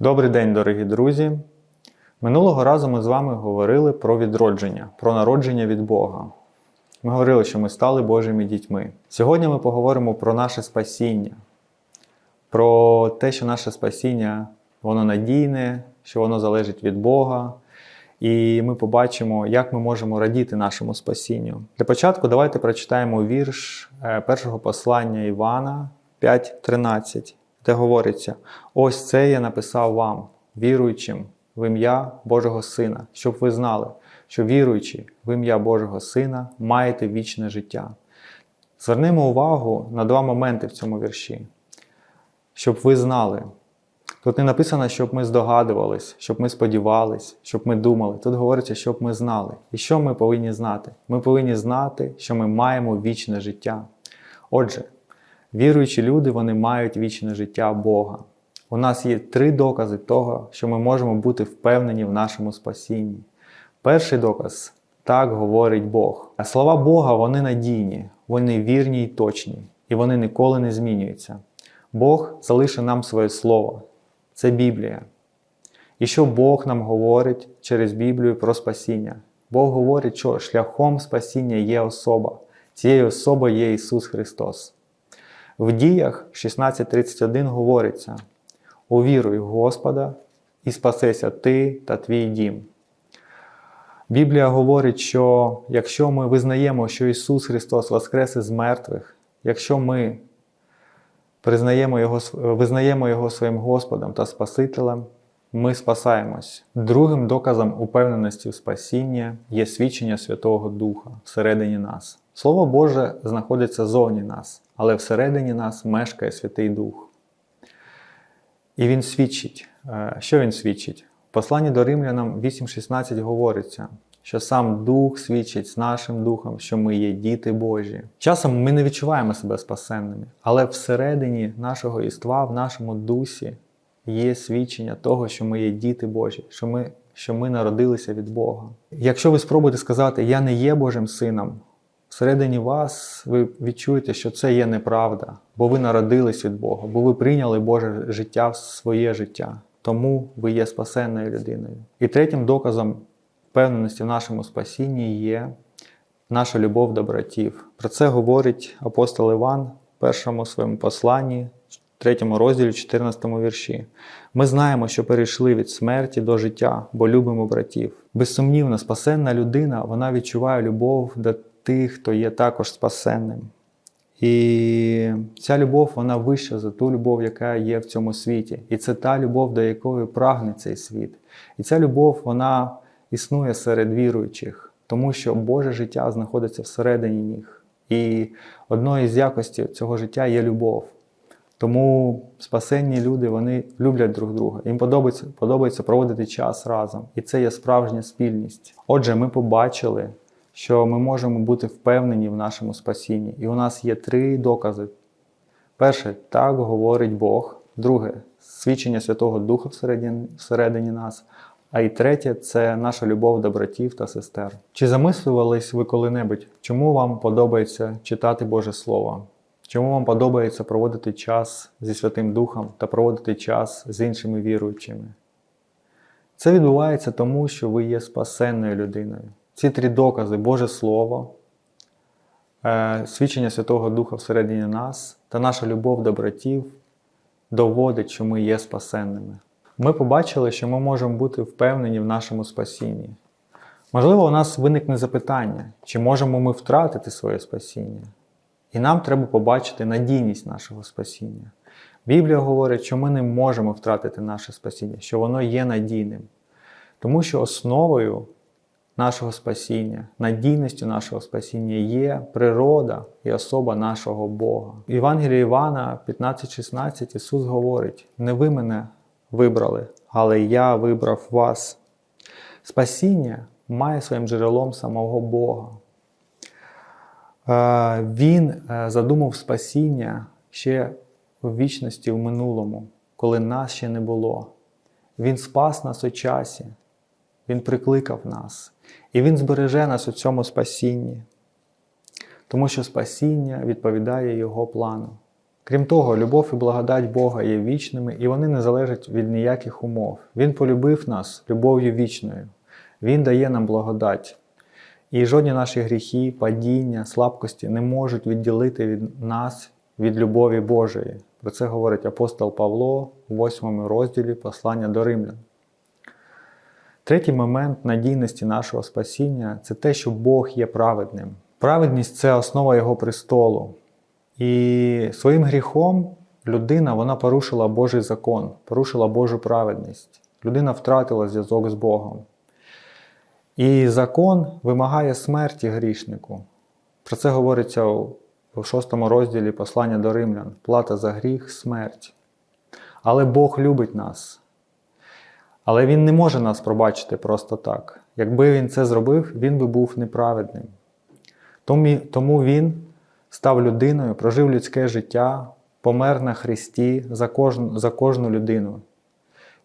Добрий день, дорогі друзі! Минулого разу ми з вами говорили про відродження, про народження від Бога. Ми говорили, що ми стали Божими дітьми. Сьогодні ми поговоримо про наше спасіння, про те, що наше спасіння воно надійне, що воно залежить від Бога. І ми побачимо, як ми можемо радіти нашому спасінню. Для початку давайте прочитаємо вірш е, першого послання Івана 5.13, де говориться: Ось це я написав вам, віруючим в ім'я Божого Сина, щоб ви знали, що віруючи в ім'я Божого Сина, маєте вічне життя. Звернемо увагу на два моменти в цьому вірші, щоб ви знали. Тут не написано, щоб ми здогадувались, щоб ми сподівались, щоб ми думали. Тут говориться, щоб ми знали. І що ми повинні знати? Ми повинні знати, що ми маємо вічне життя. Отже, віруючі люди вони мають вічне життя Бога. У нас є три докази того, що ми можемо бути впевнені в нашому спасінні. Перший доказ так говорить Бог. А слова Бога вони надійні, вони вірні і точні, і вони ніколи не змінюються. Бог залишив нам своє слово. Це Біблія. І що Бог нам говорить через Біблію про спасіння? Бог говорить, що шляхом спасіння є особа. Цією особою є Ісус Христос. В діях 16.31 говориться: Увіруй в Господа і спасися ти та твій дім. Біблія говорить, що якщо ми визнаємо, що Ісус Христос воскрес із мертвих, якщо ми признаємо його, визнаємо Його своїм Господом та Спасителем, ми спасаємось. Другим доказом упевненості в спасіння є свідчення Святого Духа всередині нас. Слово Боже знаходиться зовні нас, але всередині нас мешкає Святий Дух. І Він свідчить. Е, Що Він свідчить? В посланні до Римлянам 8.16 говориться, що сам Дух свідчить з нашим духом, що ми є діти Божі. Часом ми не відчуваємо себе спасенними, але всередині нашого іства, в нашому дусі є свідчення того, що ми є діти Божі, що ми, що ми народилися від Бога. Якщо ви спробуєте сказати, я не є Божим сином, всередині вас ви відчуєте, що це є неправда, бо ви народились від Бога, бо ви прийняли Боже життя в своє життя. Тому ви є спасенною людиною. І третім доказом впевненості в нашому спасінні є наша любов до братів. Про це говорить апостол Іван в першому своєму посланні, 3 розділі, 14 вірші. Ми знаємо, що перейшли від смерті до життя, бо любимо братів. Безсумнівно, спасенна людина вона відчуває любов до тих, хто є також спасенним. І ця любов вона вища за ту любов, яка є в цьому світі. І це та любов, до якої прагне цей світ. І ця любов вона існує серед віруючих, тому що Боже життя знаходиться всередині них. І одною з якостей цього життя є любов. Тому спасенні люди вони люблять друг друга. Їм подобається, подобається проводити час разом. І це є справжня спільність. Отже, ми побачили що ми можемо бути впевнені в нашому спасінні. І у нас є три докази. Перше, так говорить Бог. Друге свідчення Святого Духа всередині, всередині нас. А і третє це наша любов до братів та сестер. Чи замислювались ви коли-небудь, чому вам подобається читати Боже Слово? Чому вам подобається проводити час зі Святим Духом та проводити час з іншими віруючими? Це відбувається тому, що ви є спасенною людиною. Ці три докази Боже Слово, е, свідчення Святого Духа всередині нас та наша любов до братів доводить, що ми є спасенними. Ми побачили, що ми можемо бути впевнені в нашому спасінні. Можливо, у нас виникне запитання, чи можемо ми втратити своє спасіння. І нам треба побачити надійність нашого спасіння. Біблія говорить, що ми не можемо втратити наше спасіння, що воно є надійним. Тому що основою нашого спасіння, надійністю нашого спасіння є природа і особа нашого Бога. В Євангелії Івана 15,16 Ісус говорить: не ви мене вибрали, але я вибрав вас. Спасіння має своїм джерелом самого Бога. Він е, задумав спасіння ще в вічності в минулому, коли нас ще не було. Він спас нас у часі, Він прикликав нас. І Він збереже нас у цьому спасінні, тому що спасіння відповідає Його плану. Крім того, любов і благодать Бога є вічними, і вони не залежать від ніяких умов. Він полюбив нас любов'ю вічною. Він дає нам благодать. І жодні наші гріхи, падіння, слабкості не можуть відділити від нас від любові Божої. Про це говорить апостол Павло у 8 розділі послання до римлян. Третій момент надійності нашого спасіння це те, що Бог є праведним. Праведність це основа Його престолу. І своїм гріхом людина вона порушила Божий закон, порушила Божу праведність. Людина втратила зв'язок з Богом. І закон вимагає смерті грішнику. Про це говориться в шостому розділі послання до римлян. Плата за гріх смерть. Але Бог любить нас. Але Він не може нас пробачити просто так. Якби Він це зробив, він би був неправедним. Тому Він став людиною, прожив людське життя, помер на Христі за кожну, за кожну людину.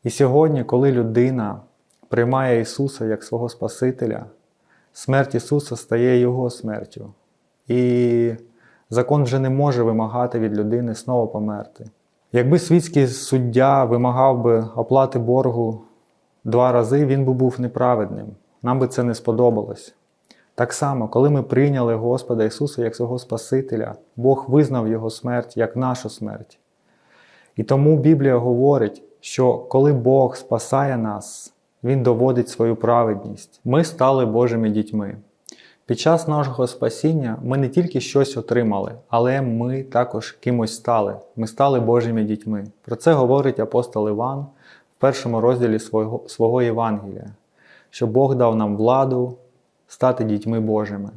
І сьогодні, коли людина приймає Ісуса як свого Спасителя, смерть Ісуса стає Його смертю. І закон вже не може вимагати від людини знову померти. Якби світський суддя вимагав би оплати боргу два рази, він би був неправедним. Нам би це не сподобалось. Так само, коли ми прийняли Господа Ісуса як свого Спасителя, Бог визнав Його смерть як нашу смерть. І тому Біблія говорить, що коли Бог спасає нас, Він доводить свою праведність. Ми стали Божими дітьми. Під час нашого спасіння ми не тільки щось отримали, але ми також кимось стали. Ми стали Божими дітьми. Про це говорить апостол Іван в першому розділі свого, свого Євангелія, що Бог дав нам владу стати дітьми Божими.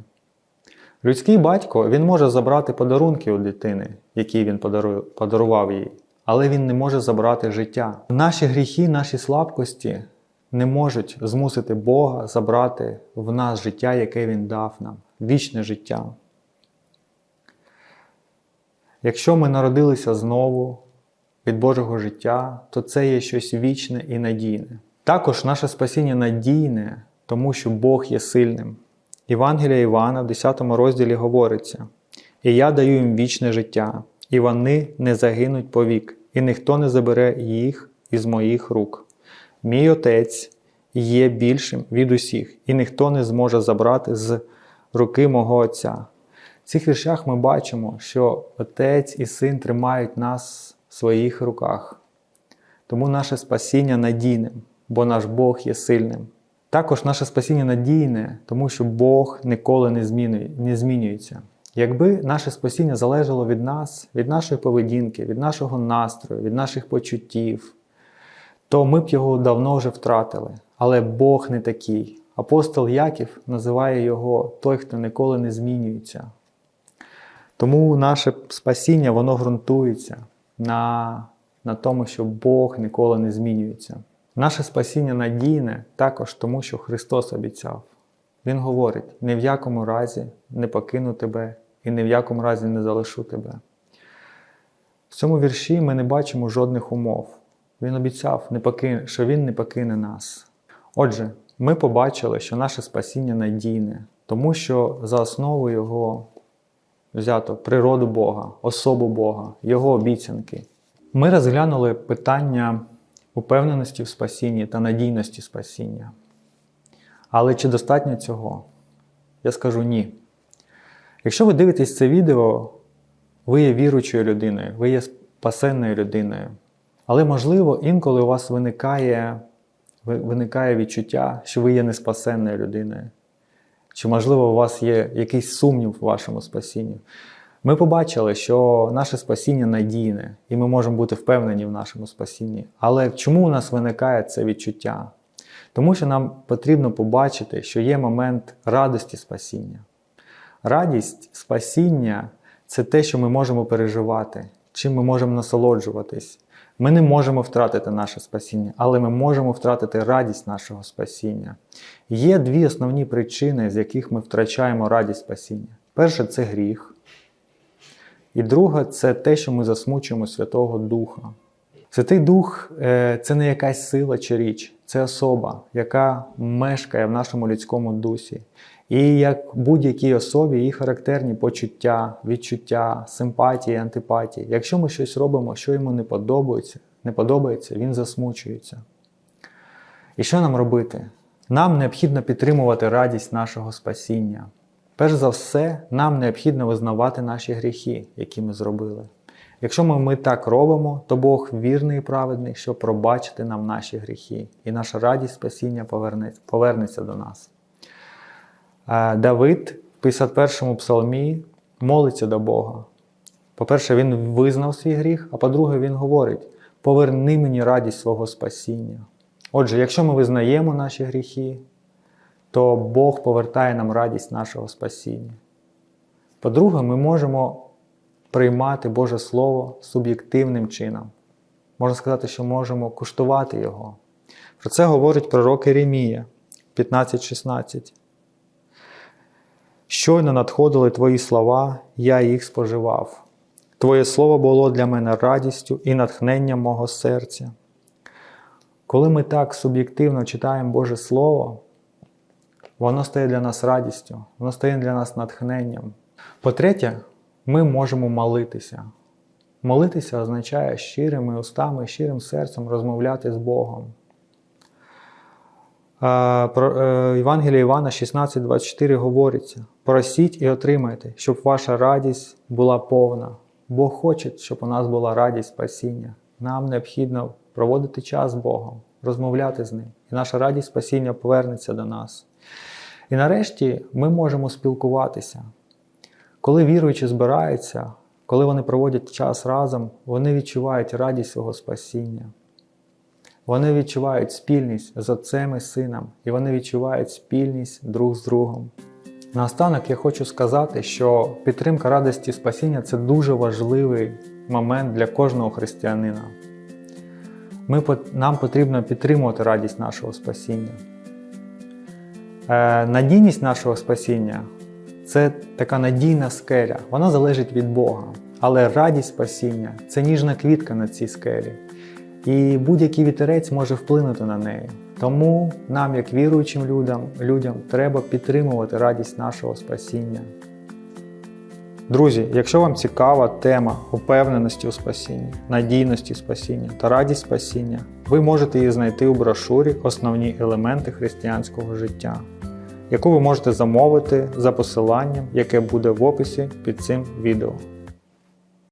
Людський батько він може забрати подарунки у дитини, які він подарував їй, але він не може забрати життя. Наші гріхи, наші слабкості не можуть змусити Бога забрати в нас життя, яке Він дав нам, вічне життя. Якщо ми народилися знову від Божого життя, то це є щось вічне і надійне. Також наше спасіння надійне, тому що Бог є сильним. Євангелія Івана в 10 розділі говориться: І я даю їм вічне життя, і вони не загинуть повік, і ніхто не забере їх із моїх рук. Мій Отець є більшим від усіх, і ніхто не зможе забрати з руки мого Отця. В цих віршах ми бачимо, що Отець і Син тримають нас в своїх руках. Тому наше спасіння надійне, бо наш Бог є сильним. Також наше спасіння надійне, тому що Бог ніколи не, змінює, не змінюється. Якби наше спасіння залежало від нас, від нашої поведінки, від нашого настрою, від наших почуттів, то ми б його давно вже втратили. Але Бог не такий. Апостол Яків називає його той, хто ніколи не змінюється. Тому наше спасіння воно ґрунтується на, на тому, що Бог ніколи не змінюється. Наше спасіння надійне також тому, що Христос обіцяв. Він говорить: ні в якому разі не покину тебе і ні в якому разі не залишу тебе. В цьому вірші ми не бачимо жодних умов. Він обіцяв, що Він не покине нас. Отже, ми побачили, що наше спасіння надійне, тому що за основу його взято природу Бога, особу Бога, Його обіцянки. Ми розглянули питання упевненості в спасінні та надійності спасіння. Але чи достатньо цього? Я скажу ні. Якщо ви дивитесь це відео, ви є віручою людиною, ви є спасенною людиною. Але, можливо, інколи у вас виникає виникає відчуття, що ви є неспасенною людиною. Чи, можливо, у вас є якийсь сумнів в вашому спасінні. Ми побачили, що наше спасіння надійне, і ми можемо бути впевнені в нашому спасінні. Але чому у нас виникає це відчуття? Тому що нам потрібно побачити, що є момент радості спасіння. Радість спасіння це те, що ми можемо переживати, чим ми можемо насолоджуватись. Ми не можемо втратити наше спасіння, але ми можемо втратити радість нашого спасіння. Є дві основні причини, з яких ми втрачаємо радість спасіння. Перше це гріх. І друге це те, що ми засмучуємо Святого Духа. Святий Дух е, це не якась сила чи річ, це особа, яка мешкає в нашому людському дусі. І як будь-якій особі її характерні почуття, відчуття, симпатії, антипатії. Якщо ми щось робимо, що йому не подобається, не подобається, він засмучується. І що нам робити? Нам необхідно підтримувати радість нашого спасіння. Перш за все, нам необхідно визнавати наші гріхи, які ми зробили. Якщо ми, ми так робимо, то Бог вірний і праведний, щоб пробачити нам наші гріхи, і наша радість спасіння повернеться, повернеться до нас. Е, Давид в 51-му псалмі молиться до Бога. По-перше, він визнав свій гріх, а по-друге, він говорить: поверни мені радість свого спасіння. Отже, якщо ми визнаємо наші гріхи, то Бог повертає нам радість нашого спасіння. По-друге, ми можемо приймати Боже Слово суб'єктивним чином. Можна сказати, що можемо куштувати його. Про це говорить пророк Єремія 15:16. Щойно надходили твої слова, я їх споживав. Твоє слово було для мене радістю і натхненням мого серця. Коли ми так суб'єктивно читаємо Боже Слово, воно стає для нас радістю, воно стає для нас натхненням. По-третє, ми можемо молитися. Молитися означає щирими устами, щирим серцем розмовляти з Богом. Е, Євангелія Івана 16,24 говориться: просіть і отримайте, щоб ваша радість була повна. Бог хоче, щоб у нас була радість спасіння. Нам необхідно проводити час з Богом, розмовляти з Ним, і наша радість спасіння повернеться до нас. І нарешті ми можемо спілкуватися. Коли віруючі збираються, коли вони проводять час разом, вони відчувають радість свого спасіння. Вони відчувають спільність з Отцем і Сином, і вони відчувають спільність друг з другом. Наостанок я хочу сказати, що підтримка радості спасіння це дуже важливий момент для кожного християнина. Ми, нам потрібно підтримувати радість нашого спасіння. Е, надійність нашого спасіння це така надійна скеля, вона залежить від Бога. Але радість спасіння це ніжна квітка на цій скелі. І будь-який вітерець може вплинути на неї. Тому нам, як віруючим людям, людям, треба підтримувати радість нашого спасіння. Друзі, якщо вам цікава тема упевненості у спасінні, надійності спасіння та радість спасіння, ви можете її знайти у брошурі Основні елементи християнського життя, яку ви можете замовити за посиланням, яке буде в описі під цим відео.